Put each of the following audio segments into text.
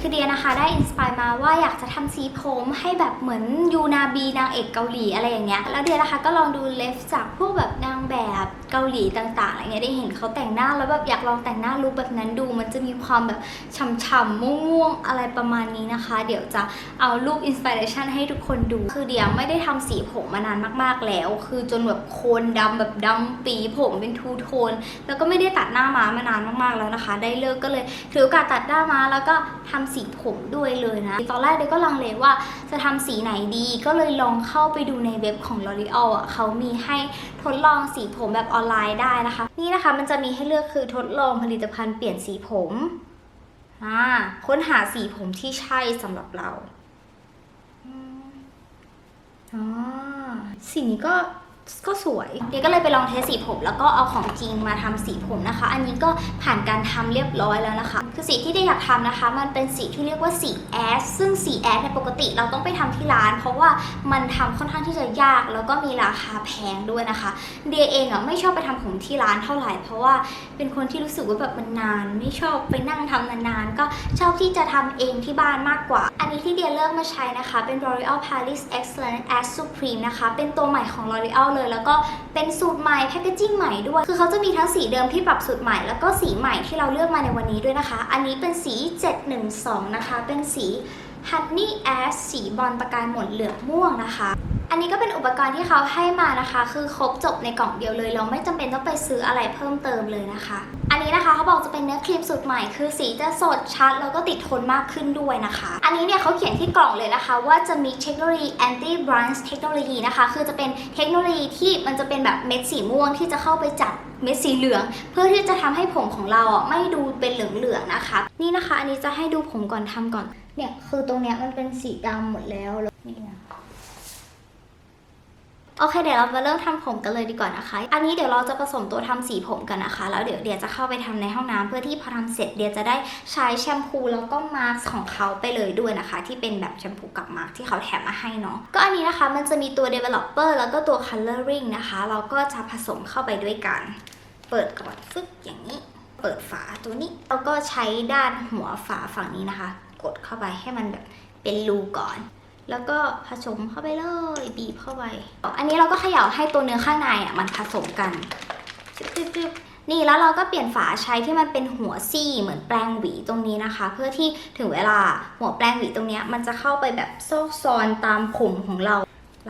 คือเดียนะคะได้อินสปายมาว่าอยากจะทำสีผมให้แบบเหมือนยูนาบีนางเอกเกาหลีอะไรอย่างเงี้ย แล้วเดียนะคะก็ลองดูเลฟจากพวกแบบนาง แบบเกาหลีต่างๆอะไรเงี้ยได้เห็นเขาแต่งหน้าแล้วแบบอยากลองแต่งหน้าลุคแบบนั้นดู มันจะมีความแบบฉ่ำๆม่วงๆอะไรประมาณนี้นะคะ เดี๋ยวจะเอารูปอินสปิเรชันให้ทุกคนดู คือเดียไม่ได้ทำสีผมมานานมากๆแล้ว คือจนแบบโคนดำแบบดำปีผมเป็นทูโทน แล้วก็ไม่ได้ตัดหน้าม้ามานานมากๆแล้วนะคะ ได้เลิกก็เลยถือโอกาสตัดหน้าม้าแล้วก็ทำสีผมด้วยเลยนะ ตอนแรกเดียก็ลังเลว่าจะทำสีไหนดี ก็เลยลองเข้าไปดูในเว็บของ L'Oreal อะเขามีให้ทดลองสีผมแบบออนไลน์ได้นะคะ นี่นะคะมันจะมีให้เลือกคือทดลองผลิตภัณฑ์เปลี่ยนสีผมอ่าค้นหาสีผมที่ใช่สำหรับเราอืมอ๋อสีนี้ก็ ก็สวยเดียก็เลยไปลองเทสสีผม แล้วก็เอาของจริงมาทำสีผมนะคะ อันนี้ก็ผ่านการทำเรียบร้อยแล้วนะคะ คือสีที่ได้อยากทำนะคะ มันเป็นสีที่เรียกว่าสีแอสซึ่งสีแอสในปกติเราต้องไปทำที่ร้าน เพราะว่ามันทำค่อนข้างที่จะยาก แล้วก็มีราคาแพงด้วยนะคะเดียเองอะไม่ชอบไปทำผมที่ร้านเท่าไหร่ เพราะว่าเป็นคนที่รู้สึกว่าแบบมันนาน ไม่ชอบไปนั่งทำนานๆ ก็ชอบที่จะทำเองที่บ้านมากกว่า อันนี้ที่เดียเลือกมาใช้นะคะ เป็น L'Oreal Paris Excellence As Supreme นะคะ เป็นตัวใหม่ของ L'Oreal เลยแล้วก็เป็นสูตรใหม่แพคเกจิ้งใหม่ด้วย คือเขาจะมีทั้งสีเดิมที่ปรับสูตรใหม่ แล้วก็สีใหม่ที่เราเลือกมาในวันนี้ด้วยนะคะ อันนี้เป็นสี 712 นะคะ เป็นสี Honey Ash สีบอลประกายหมนเหลืองม่วงนะคะ อันนี้ก็เป็นอุปกรณ์ที่เขาให้มานะคะ คือครบจบในกล่องเดียวเลย เราไม่จำเป็นต้องไปซื้ออะไรเพิ่มเติมเลยนะคะ อันนี้นะคะเขาบอกจะเป็นเนื้อครีมสูตรใหม่ คือสีจะสดชัด แล้วก็ติดทนมากขึ้นด้วยนะคะ อันนี้เนี่ยเขาเขียนที่กล่องเลยนะคะ ว่าจะมีเทคโนโลยี anti brunch เทคโนโลยีนะคะ คือจะเป็นเทคโนโลยีที่มันจะเป็นแบบเม็ดสีม่วงที่จะเข้าไปจับเม็ดสีเหลือง เพื่อที่จะทำให้ผมของเราอะไม่ดูเป็นเหลืองๆนะคะ นี่นะคะ อันนี้จะให้ดูผมก่อนทำก่อน เนี่ยคือตรงเนี้ยมันเป็นสีดำหมดแล้วแล้วนี่นะ โอเคเดี๋ยวเรามาเริ่มทำผมกันเลยดีกว่านะคะ อันนี้เดี๋ยวเราจะผสมตัวทำสีผมกันนะคะ แล้วเดี๋ยวเดียจะเข้าไปทำในห้องน้ำเพื่อที่พอทำเสร็จเดียจะได้ใช้แชมพูแล้วก็มาสก์ของเขาไปเลยด้วยนะคะ ที่เป็นแบบแชมพูกับมาสก์ที่เขาแถมมาให้เนาะก็อันนี้นะคะมันจะมีตัว developer แล้วก็ตัว coloring นะคะ เราก็จะผสมเข้าไปด้วยกัน เปิดก่อนฟึกอย่างนี้ เปิดฝาตัวนี้แล้วก็ใช้ด้านหัวฝาฝั่งนี้นะคะ กดเข้าไปให้มันแบบเป็นรูก่อน แล้วก็ผสมเข้าไปเลยบีบเข้าไป อันนี้เราก็เขย่าให้ตัวเนื้อข้างในอะมันผสมกันจึ๊บจึ๊บจึ๊บนี่แล้วเราก็เปลี่ยนฝาใช้ที่มันเป็นหัวซี่เหมือนแปลงหวีตรงนี้นะคะ เพื่อที่ถึงเวลาหัวแปลงหวีตรงเนี้ยมันจะเข้าไปแบบซอกซอนตามผมของเรา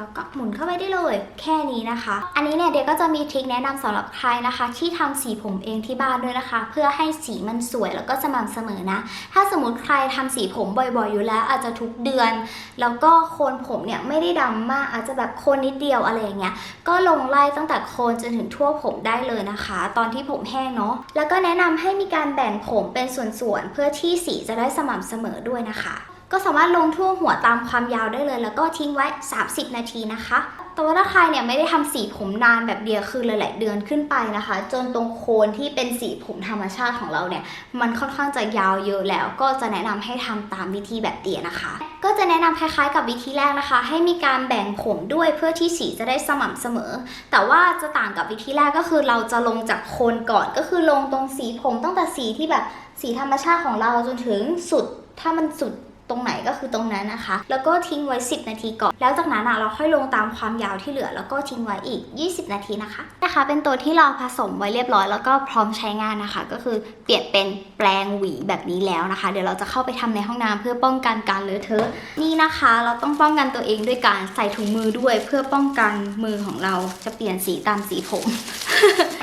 แล้วก็หมุนเข้าไปได้เลย แค่นี้นะคะ อันนี้เนี่ยเดียก็จะมีทริคแนะนำสำหรับใครนะคะ ที่ทำสีผมเองที่บ้านด้วยนะคะ เพื่อให้สีมันสวยแล้วก็สม่ำเสมอนะ ถ้าสมมติใครทำสีผมบ่อยๆอยู่แล้ว อาจจะทุกเดือน แล้วก็โคนผมเนี่ยไม่ได้ดำมากอาจจะแบบโคนนิดเดียวอะไรอย่างเงี้ยก็ลงไล่ตั้งแต่โคนจนถึงทั่วผมได้เลยนะคะ ตอนที่ผมแห้งเนาะแล้วก็แนะนำให้มีการแบ่งผมเป็นส่วนๆเพื่อที่สีจะได้สม่ำเสมอด้วยนะคะ ก็สามารถลงทั่วหัวตามความยาวได้เลย แล้วก็ทิ้งไว้ 30 นาทีนะคะ แต่ว่าถ้าใครเนี่ยไม่ได้ทำสีผมนานแบบเดียวคือหลาย ๆ เดือนขึ้นไปนะคะ จนตรงโคนที่เป็นสีผมธรรมชาติของเราเนี่ย มันค่อนข้างจะยาวเยอะแล้ว ก็จะแนะนำให้ทำตามวิธีแบบเดียนะคะ ก็จะแนะนำคล้าย ๆ กับวิธีแรกนะคะ ให้มีการแบ่งผมด้วยเพื่อที่สีจะได้สม่ำเสมอ แต่ว่าจะต่างกับวิธีแรกก็คือเราจะลงจากโคนก่อน ก็คือลงตรงสีผมตั้งแต่สีที่แบบสีธรรมชาติของเราจนถึงสุด ถ้ามันสุด ตรงไหนก็คือตรงนั้นนะคะ แล้วก็ทิ้งไว้ 10 นาทีก่อน แล้วจากนั้นอะเราค่อยลงตามความยาวที่เหลือ แล้วก็ทิ้งไว้อีก 20 นาทีนะคะ นะคะ เป็นตัวที่เราผสมไว้เรียบร้อย แล้วก็พร้อมใช้งานนะคะ ก็คือเปลี่ยนเป็นแปลงหวีแบบนี้แล้วนะคะ เดี๋ยวเราจะเข้าไปทำในห้องน้ำเพื่อป้องกันการเลอะเทอะ นี่นะคะ เราต้องป้องกันตัวเองด้วยการใส่ถุงมือด้วย เพื่อป้องกันมือของเราจะเปลี่ยนสีตามสีผม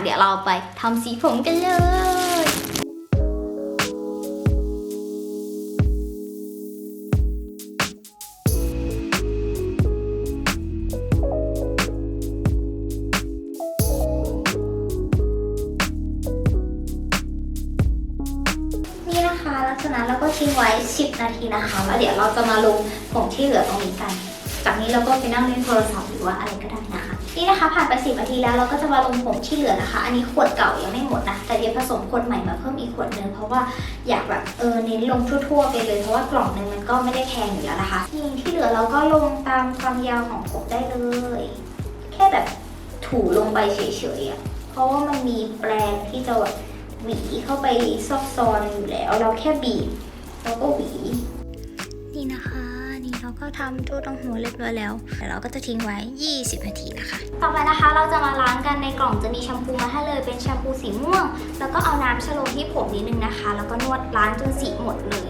เดี๋ยวเราไปทำสีผมกันเลย ลักษณะเราก็ทิ้งไว้ 10 นาทีนะคะแล้วเดี๋ยวเราจะมาลงผมที่เหลือตรงนี้กัน จากนี้เราก็ไปนั่งเล่นโทรศัพท์หรือว่าอะไรก็ได้นะคะ นี่นะคะผ่านไป 10 นาทีแล้วเราก็จะมาลงผมที่เหลือนะคะ อันนี้ขวดเก่ายังไม่หมดนะ แต่เดี๋ยวผสมขวดใหม่มาเพิ่มอีกขวดนึงเพราะว่าอยากแบบเออเน้นลงทั่วๆไปเลยเพราะว่ากล่องนึงมันก็ไม่ได้แพงอยู่แล้วนะคะนี่ที่เหลือเราก็ลงตามความยาวของผมได้เลย แค่แบบถูลงไปเฉยๆอะเพราะว่ามันมีแปรงที่จะแบบ หวีเข้าไปซอกซอนอยู่แล้ว เราแค่บีบแล้วก็หวี นี่นะคะ นี่เราก็ทำทั่วตรงหัวเรียบร้อยแล้วเดี๋ยวเราก็จะทิ้งไว้ 20 นาทีนะคะ ต่อไปนะคะเราจะมาล้างกันในกล่องจะมีแชมพูมาให้เลยเป็นแชมพูสีม่วง แล้วก็เอาน้ำชโลมที่ผมนิดนึงนะคะ แล้วก็นวดล้างจนสีหมดเลย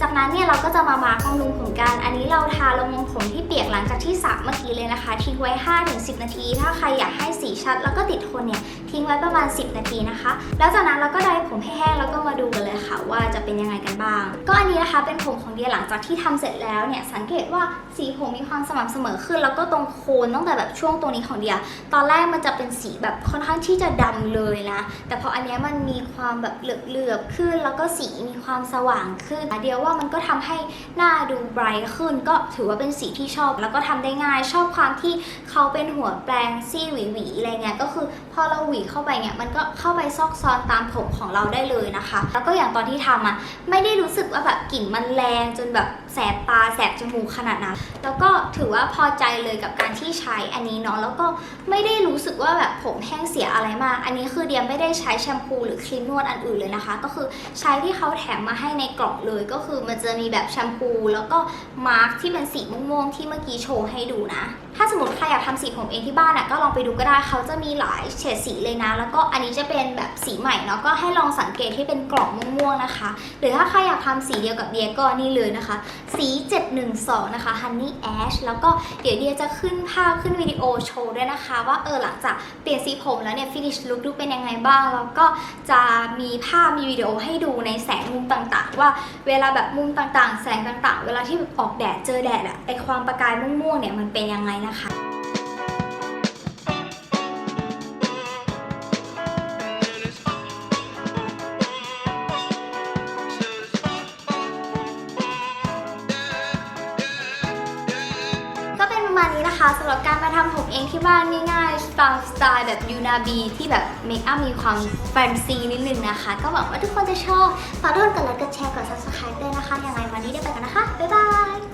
จากนั้นเนี่ยเราก็จะมามาร์กบำรุงผมกัน อันนี้เราทาลงบนผมที่เปียกหลังจากที่สระเมื่อกี้เลยนะคะ ทิ้งไว้ 5-10 นาที ถ้าใครอยากให้สีชัดแล้วก็ติดทนเนี่ย ทิ้งไว้ประมาณ 10 นาทีนะคะ แล้วจากนั้นเราก็ไดร์ผมให้แห้งแล้วก็มาดูกันเลยค่ะ ว่าจะเป็นยังไงกันบ้าง ก็อันนี้นะคะเป็นผมของเดียหลังจากที่ทำเสร็จแล้วเนี่ยสังเกตว่าสีผมมีความสม่ำเสมอขึ้น แล้วก็ตรงโคนตั้งแต่แบบช่วงตรงนี้ของเดีย ตอนแรกมันจะเป็นสีแบบค่อนข้างที่จะดำเลยนะ แต่พออันนี้มันมีความแบบเหลือบๆขึ้น แล้วก็สีมีความสว่างขึ้นเดียวว่ามันก็ทำให้หน้าดูไบรท์ขึ้น ก็ถือว่าเป็นสีที่ชอบ แล้วก็ทำได้ง่ายชอบความที่เขาเป็นหัวแปรงซี่หวีๆอะไรเงี้ยก็คือพอเราหวีเข้าไปเนี่ยมันก็เข้าไปซอกซอนตามผมของเราได้เลยนะคะ แล้วก็อย่างตอนที่ทำอะไม่ได้รู้สึกว่าแบบกลิ่นมันแรงจนแบบแสบตาแสบจมูกขนาดนั้น แล้วก็ถือว่าพอใจเลยกับการที่ใช้อันนี้เนาะแล้วก็ไม่ได้รู้สึกว่าแบบผมแห้งเสียอะไรมาก อันนี้คือเดียไม่ได้ใช้แชมพูหรือครีมนวดอันอื่นเลยนะคะ ก็คือใช้ที่เขาแถมมาให้ในกล่องเลยก็คือมันจะมีแบบแชมพูแล้วก็มาร์คที่เป็นสีม่วงๆที่เมื่อกี้โชว์ให้ดูนะ ถ้าสมมติใครอยากทำสีผมเองที่บ้านอะก็ลองไปดูก็ได้เขาจะมีหลายเฉดสีเลยนะ แล้วก็อันนี้จะเป็นแบบสีใหม่เนาะก็ให้ลองสังเกตที่เป็นกล่องม่วงๆนะคะ หรือถ้าใครอยากทำสีเดียวกับเดียก็นี่เลยนะคะ สี 712 นะคะ Honey Ash แล้วก็เดี๋ยวเดียจะขึ้นภาพขึ้นวิดีโอโชว์ด้วยนะคะ ว่าเออหลังจากเปลี่ยนสีผมแล้วเนี่ย finish look ดูเป็นยังไงบ้าง แล้วก็จะมีภาพมีวิดีโอให้ดูในแสงมุมต่างๆ ว่าเวลาแบบมุมต่างๆ แสงต่างๆ เวลาที่ออกแดดเจอแดดอะไอความประกายม่วงๆเนี่ยมันเป็นยังไงนะคะก็เป็นประมาณนี้นะคะสำหรับการมาทำผมเองที่บ้านง่ายๆตามสไตล์แบบยูนาบีที่แบบเมคอัพมีความแฟนซีนิดนึงนะคะ ก็หวังว่าทุกคนจะชอบฝากทุกคนกดไลค์กดแชร์กด subscribe ด้วยนะคะ ยังไงวันนี้ได้ไปกันนะคะ บ๊ายบาย